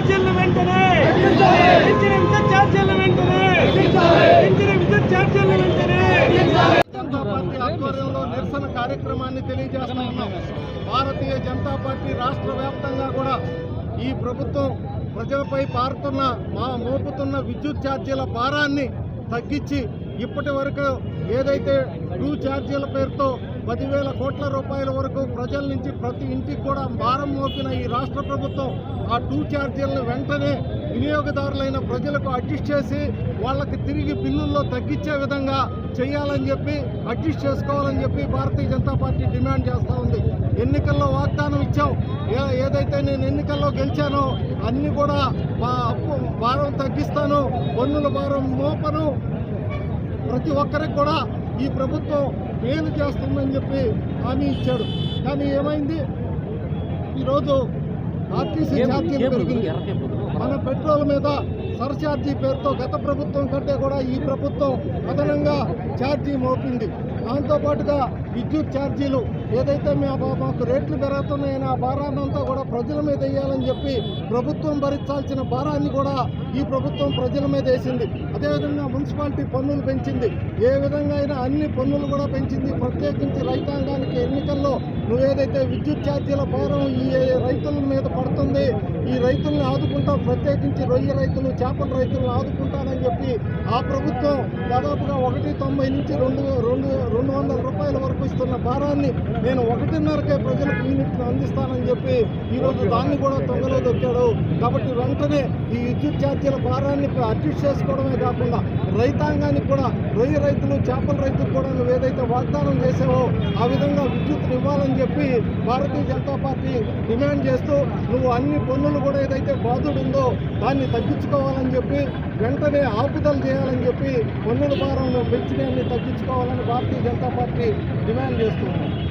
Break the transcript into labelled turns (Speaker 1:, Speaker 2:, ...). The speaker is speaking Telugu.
Speaker 1: ఛార్జీలను వెంటనే. పెంచిన విద్యుత్ ఛార్జీలను వెంటనే. పెంచిన విద్యుత్ ఛార్జీలను వెంటనే. నిరసన కార్యక్రమాన్ని తెలియజేస్తా భారతీయ జనతా పార్టీ రాష్ట్ర వ్యాప్తంగా కూడా ఈ ప్రభుత్వం ప్రజలపై పారుతున్న మా మోపుతున్న విద్యుత్ ఛార్జీల భారాన్ని తగ్గించి ఇప్పటి వరకు ఏదైతే టూ ఛార్జీల పేరుతో పదివేల కోట్ల రూపాయల వరకు ప్రజల నుంచి ప్రతి ఇంటికి కూడా భారం మోపిన ఈ రాష్ట్ర ప్రభుత్వం ఆ టూ ఛార్జీలను వెంటనే వినియోగదారులైన ప్రజలకు అడ్జస్ట్ చేసి వాళ్ళకి తిరిగి బిల్లుల్లో తగ్గించే విధంగా చేయాలని చెప్పి అడ్జస్ట్ చేసుకోవాలని చెప్పి భారతీయ జనతా పార్టీ డిమాండ్ చేస్తూ ఉంది. ఎన్నికల్లో వాగ్దానం ఇచ్చాం. ఏ- ఏదైతే నేను ఎన్నికల్లో గెలిచానో అన్నీ కూడా మా అప్పు భారం తగ్గిస్తాను పన్నుల భారం మోపను ప్రతి ఒక్కరికి కూడా ఈ ప్రభుత్వం మేలు చేస్తుందని చెప్పి హామీ ఇచ్చాడు. కానీ ఏమైంది? ఈరోజు ఆర్టీసీ ఛార్జీలు పెరిగింది. మన పెట్రోల్ మీద సర్ఛార్జీ పేరుతో గత ప్రభుత్వం కంటే కూడా ఈ ప్రభుత్వం అదనంగా ఛార్జీ మోపింది. దాంతోపాటుగా విద్యుత్ ఛార్జీలు ఏదైతే మేము మాకు రేట్లు పెరుగుతున్నాయని ఆ భారాన్ని అంతా కూడా ప్రజల మీద వేయాలని చెప్పి ప్రభుత్వం భరించాల్సిన భారాన్ని కూడా ఈ ప్రభుత్వం ప్రజల మీద వేసింది. అదేవిధంగా మున్సిపాలిటీ పన్నులు పెంచింది. ఏ విధంగా అయినా అన్ని పన్నులు కూడా పెంచింది. ప్రత్యేకించి రైతాంగానికి ఎన్నికల్లో నువ్వేదైతే విద్యుత్ ఛార్జీల భారం ఈ రైతుల మీద పడుతుంది ఈ రైతుల్ని ఆదుకుంటాం ప్రత్యేకించి రొయ్య రైతులు చేపల రైతులను ఆదుకుంటానని చెప్పి ఆ ప్రభుత్వం దాదాపుగా ఒకటి తొంభై నుంచి రెండు రెండు రెండు వందల రూపాయల వరకు ఇస్తున్న భారాన్ని నేను ఒకటిన్నరకే ప్రజలకు యూనిట్ను అందిస్తానని చెప్పి ఈరోజు దాన్ని కూడా తొంగలో దొక్కాడు. కాబట్టి వెంటనే ఈ విద్యుత్ ఛార్జీల భారాన్ని అడ్జస్ట్ చేసుకోవడమే కాకుండా రైతాంగానికి కూడా రొయ్య రైతులు చేపల రైతులు కూడా నువ్వు ఏదైతే వాగ్దానం చేసావో ఆ విధంగా విద్యుత్ ఇవ్వాలని చెప్పి భారతీయ జనతా పార్టీ డిమాండ్ చేస్తూ నువ్వు అన్ని పన్నులు కూడా ఏదైతే బాధుడు ఉందో దాన్ని తగ్గించుకోవాలని చెప్పి వెంటనే ఆపుదల చేయాలని చెప్పి పన్నుల భారం పెంచినన్ని తగ్గించుకోవాలని భారతీయ జనతా పార్టీ డిమాండ్ చేస్తుంది